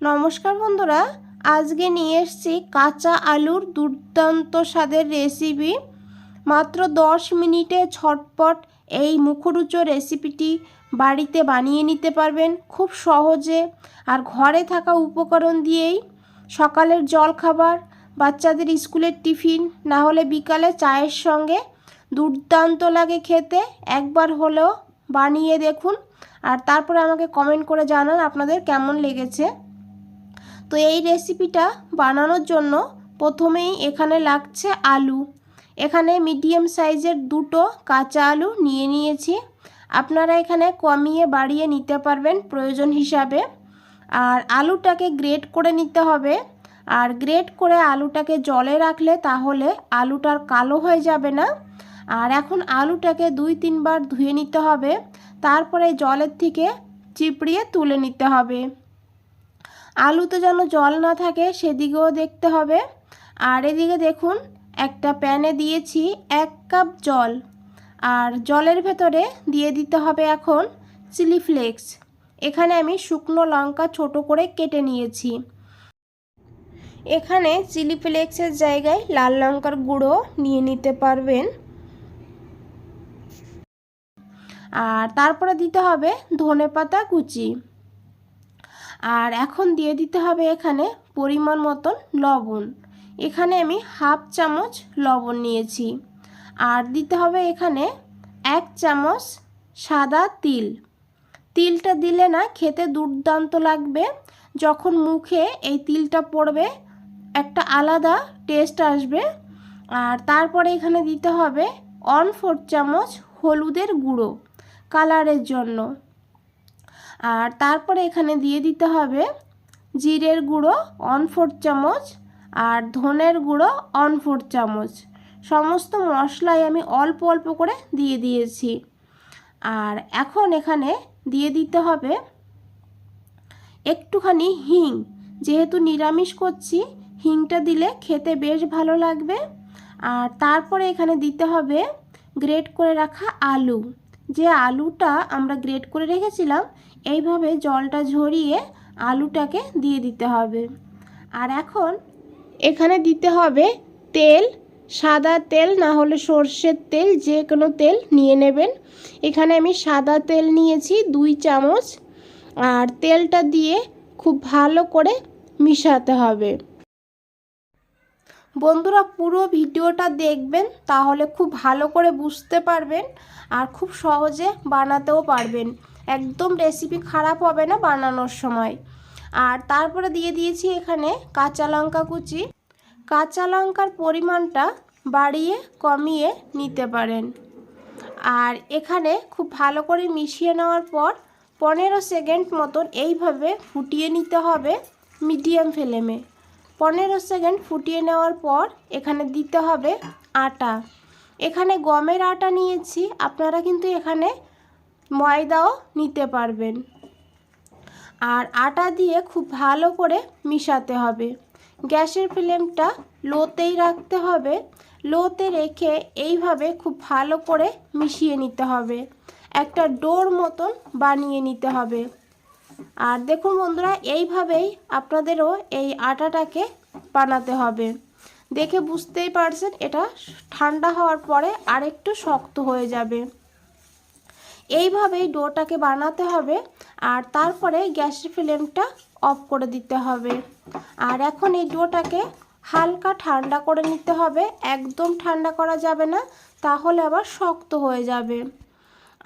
নমস্কার বন্ধুরা, আজকে নিয়ে এসেছি কাঁচা আলুর দুর্দান্ত স্বাদের রেসিপি মাত্র দশ মিনিটে ছটপট এই মুখরুচো রেসিপিটি বাড়িতে বানিয়ে নিতে পারবেন খুব সহজে। আর ঘরে থাকা উপকরণ দিয়েই সকালের জলখাবার, বাচ্চাদের স্কুলের টিফিন, না হলে বিকালে চায়ের সঙ্গে দুর্দান্ত লাগে খেতে। একবার হলেও বানিয়ে দেখুন। আর তারপরে আমাকে কমেন্ট করে জানান আপনাদের কেমন লেগেছে। তো এই রেসিপিটা বানানোর জন্য প্রথমেই এখানে লাগছে আলু। এখানে মিডিয়াম সাইজের দুটো কাঁচা আলু নিয়ে নিয়েছি। আপনারা এখানে কমিয়ে বাড়িয়ে নিতে পারবেন প্রয়োজন হিসাবে। আর আলুটাকে গ্রেট করে নিতে হবে। আর গ্রেট করে আলুটাকে জলে রাখলে তাহলে আলুটার কালো হয়ে যাবে না। আর এখন আলুটাকে দুই তিনবার ধুয়ে নিতে হবে। তারপরে জলের থেকে চিপড়িয়ে তুলে নিতে হবে। আলুতে যেন জল না থাকে, সেদিকেও দেখতে হবে। আর এদিকে দেখুন, একটা প্যানে দিয়েছি এক কাপ জল। আর জলের ভেতরে দিয়ে দিতে হবে এখন চিলি ফ্লেক্স। এখানে আমি শুকনো লঙ্কা ছোট করে কেটে নিয়েছি। এখানে চিলি ফ্লেক্সের জায়গায় লাল লঙ্কার গুঁড়ো নিয়ে নিতে পারবেন। আর তারপরে দিতে হবে ধনে পাতা কুচি। আর এখন দিয়ে দিতে হবে এখানে পরিমাণ মতন লবণ। এখানে আমি হাফ চামচ লবণ নিয়েছি। আর দিতে হবে এখানে এক চামচ সাদা তিল। তিলটা দিলে না খেতে দুর্দান্ত লাগবে। যখন মুখে এই তিলটা পড়বে, একটা আলাদা টেস্ট আসবে। আর তারপরে এখানে দিতে হবে অন ফোর চামচ হলুদের গুঁড়ো কালারের জন্য। আর তারপরে এখানে দিয়ে দিতে হবে জিরের গুঁড়ো ওয়ান ফোর চামচ আর ধনের গুঁড়ো ওয়ান ফোর চামচ। সমস্ত মশলাই আমি অল্প অল্প করে দিয়ে দিয়েছি। আর এখন এখানে দিয়ে দিতে হবে একটুখানি হিং। যেহেতু নিরামিষ করছি, হিংটা দিলে খেতে বেশ ভালো লাগবে। আর তারপরে এখানে দিতে হবে গ্রেট করে রাখা আলু। যে আলুটা আমরা গ্রেট করে রেখেছিলাম এইভাবে জলটা ঝরিয়ে আলুটাকে দিয়ে দিতে হবে। আর এখন এখানে দিতে হবে তেল, সাদা তেল, না হলে সর্ষের তেল, যে কোনো তেল নিয়ে নেবেন। এখানে আমি সাদা তেল নিয়েছি দুই চামচ। আর তেলটা দিয়ে খুব ভালো করে মিশাতে হবে। বন্ধুরা, পুরো ভিডিওটা দেখবেন, তাহলে খুব ভালো করে বুঝতে পারবেন আর খুব সহজে বানাতেও পারবেন। একদম রেসিপি খারাপ হবে না বানানোর সময়। আর তারপরে দিয়ে দিয়েছি এখানে কাঁচা লঙ্কা কুচি। কাঁচা লঙ্কার পরিমাণটা বাড়িয়ে কমিয়ে নিতে পারেন। আর এখানে খুব ভালো করে মিশিয়ে নেওয়ার পর পনেরো সেকেন্ড মতন এইভাবে ফুটিয়ে নিতে হবে মিডিয়াম ফ্লেমে। পনেরো সেকেন্ড ফুটিয়ে নেওয়ার পর এখানে দিতে হবে আটা। এখানে গমের আটা নিয়েছি, আপনারা কিন্তু এখানে ময়দাও নিতে পারবেন। আর আটা দিয়ে খুব ভালো করে মিশাতে হবে। গ্যাসের ফ্লেমটা লোতেই রাখতে হবে। লোতে রেখে এইভাবে খুব ভালো করে মিশিয়ে নিতে হবে। একটা ডোর মতন বানিয়ে নিতে হবে। আর দেখুন বন্ধুরা, এইভাবেই আপনাদেরও এই আটাটাকে বানাতে হবে। দেখে বুঝতেই পারছেন, এটা ঠান্ডা হওয়ার পরে আরেকটু শক্ত হয়ে যাবে। এইভাবেই ডোটাকে বানাতে হবে আর তারপরে গ্যাসের ফ্লেমটা অফ করে দিতে হবে। আর এখন এই ডোটাকে হালকা ঠান্ডা করে নিতে হবে। একদম ঠান্ডা করা যাবে না, তাহলে আবার শক্ত হয়ে যাবে।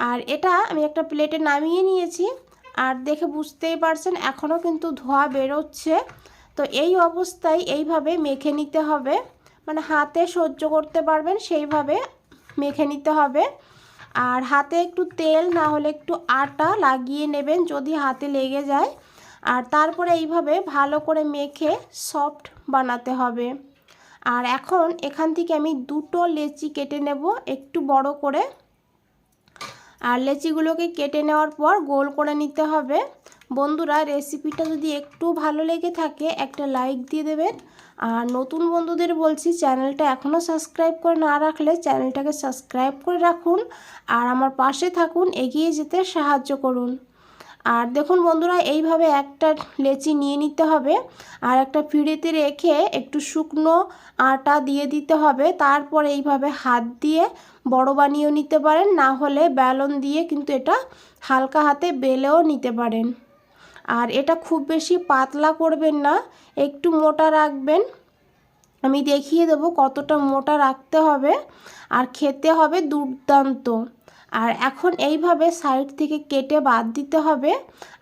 আর এটা আমি একটা প্লেটে নামিয়ে নিয়েছি আর দেখে বুঝতেই পারছেন, এখনও কিন্তু ধোয়া বেরোচ্ছে। তো এই অবস্থায় এইভাবে মেখে নিতে হবে। মানে হাতে সহ্য করতে পারবেন, সেইভাবে মেখে নিতে হবে। আর হাতে একটু তেল, না হলে একটু আটা লাগিয়ে নেবেন যদি হাতে লেগে যায়। আর তারপরে এইভাবে ভালো করে মেখে সফট বানাতে হবে। আর এখন এখান থেকে আমি দুটো লেচি কেটে নেব একটু বড় করে। আর লেচিগুলোকে কেটে নেওয়ার পর গোল করে নিতে হবে। বন্ধুরা রেসিপিটা যদি একটু ভালো লেগে থাকে, একটা লাইক দিয়ে দেবেন। আর নতুন বন্ধুদের বলছি চ্যানেলটা এখনও সাবস্ক্রাইব করে না রাখলে চ্যানেলটাকে সাবস্ক্রাইব করে রাখুন। আর আমার পাশে থাকুন, এগিয়ে যেতে সাহায্য করুন। আর দেখুন বন্ধুরা, এইভাবে একটা লেচি নিয়ে নিতে হবে। আর একটা পিঁড়েতে রেখে একটু শুকনো আটা দিয়ে দিতে হবে। তারপর এইভাবে হাত দিয়ে বড় বানিয়েও নিতে পারেন। না হলে ব্যালন দিয়ে কিন্তু এটা হালকা হাতে বেলেও নিতে পারেন। আর এটা খুব বেশি পাতলা করবেন না, একটু মোটা রাখবেন। আমি দেখিয়ে দেবো কতটা মোটা রাখতে হবে আর খেতে হবে দুর্দান্ত। আর এখন এইভাবে সাইড থেকে কেটে বাদ দিতে হবে।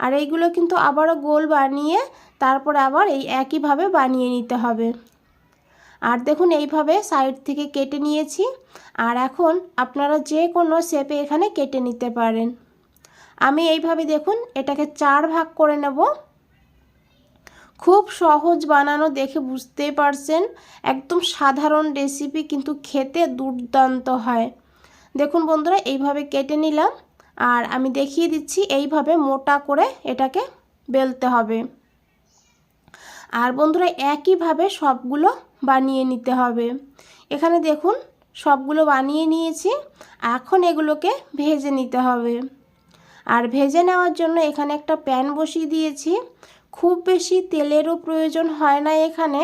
আর এইগুলো কিন্তু আবারও গোল বানিয়ে তারপর আবার এই একইভাবে বানিয়ে নিতে হবে। আর দেখুন এইভাবে সাইড থেকে কেটে নিয়েছি। আর এখন আপনারা যে কোনো শেপে এখানে কেটে নিতে পারেন। আমি এইভাবে দেখুন এটাকে চার ভাগ করে নেব। খুব সহজ বানানো, দেখে বুঝতেই পারছেন? একদম সাধারণ রেসিপি কিন্তু খেতে দুর্দান্ত হয়। দেখুন বন্ধুরা, এইভাবে কেটে নিলাম। আর আমি দেখিয়ে দিচ্ছি, এইভাবে মোটা করে এটাকে বেলতে হবে। আর বন্ধুরা, একইভাবে সবগুলো বানিয়ে নিতে হবে। এখানে দেখুন, সবগুলো বানিয়ে নিয়েছি। এখন এগুলোকে ভেজে নিতে হবে। আর ভেজে নেওয়ার জন্য এখানে একটা প্যান বসিয়ে দিয়েছি। খুব বেশি তেলেরও প্রয়োজন হয় না এখানে।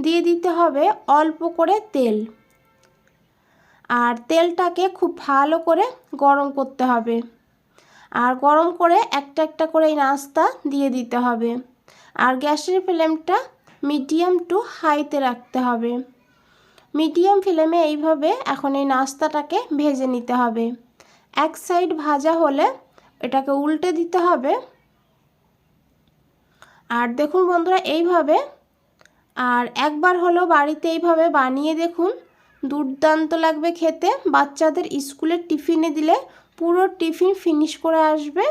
দিয়ে দিতে হবে অল্প করে তেল। আর তেলটাকে খুব ভালো করে গরম করতে হবে। আর গরম করে একটা একটা করে এই নাস্তা দিয়ে দিতে হবে। আর গ্যাসের ফ্লেমটা মিডিয়াম টু হাইতে রাখতে হবে। মিডিয়াম ফ্লেমে এইভাবে এখন এই নাস্তাটাকে ভেজে নিতে হবে। এক সাইড ভাজা হলে এটাকে উল্টে দিতে হবে। আর দেখুন বন্ধুরা, এইভাবে। আর একবার হলো বাড়িতে এইভাবে বানিয়ে দেখুন। দুর্দান্ত লাগবে খেতে। বাচ্চাদের স্কুলের টিফিনে দিলে পুরো টিফিন ফিনিশ করে আসবে।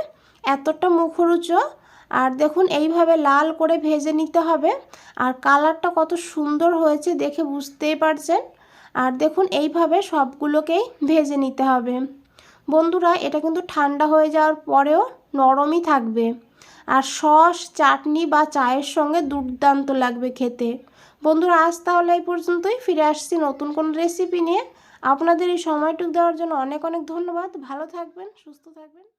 এতটা মুখরুচ। আর দেখুন, এইভাবে লাল করে ভেজে নিতে হবে। আর কালারটা কত সুন্দর হয়েছে দেখে বুঝতেই পারছেন। আর দেখুন, এইভাবে সবগুলোকেই ভেজে নিতে হবে। বন্ধুরা, এটা কিন্তু ঠান্ডা হয়ে যাওয়ার পরেও নরমই থাকবে। আর সস, চাটনি বা চায়ের সঙ্গে দুর্দান্ত লাগবে খেতে। বন্ধুরা, আজ তাহলে এই পর্যন্তই। ফিরে আসছি নতুন কোন রেসিপি নিয়ে। আপনাদের এই সময়টুকু দেওয়ার জন্য অনেক অনেক ধন্যবাদ। ভালো থাকবেন, সুস্থ থাকবেন।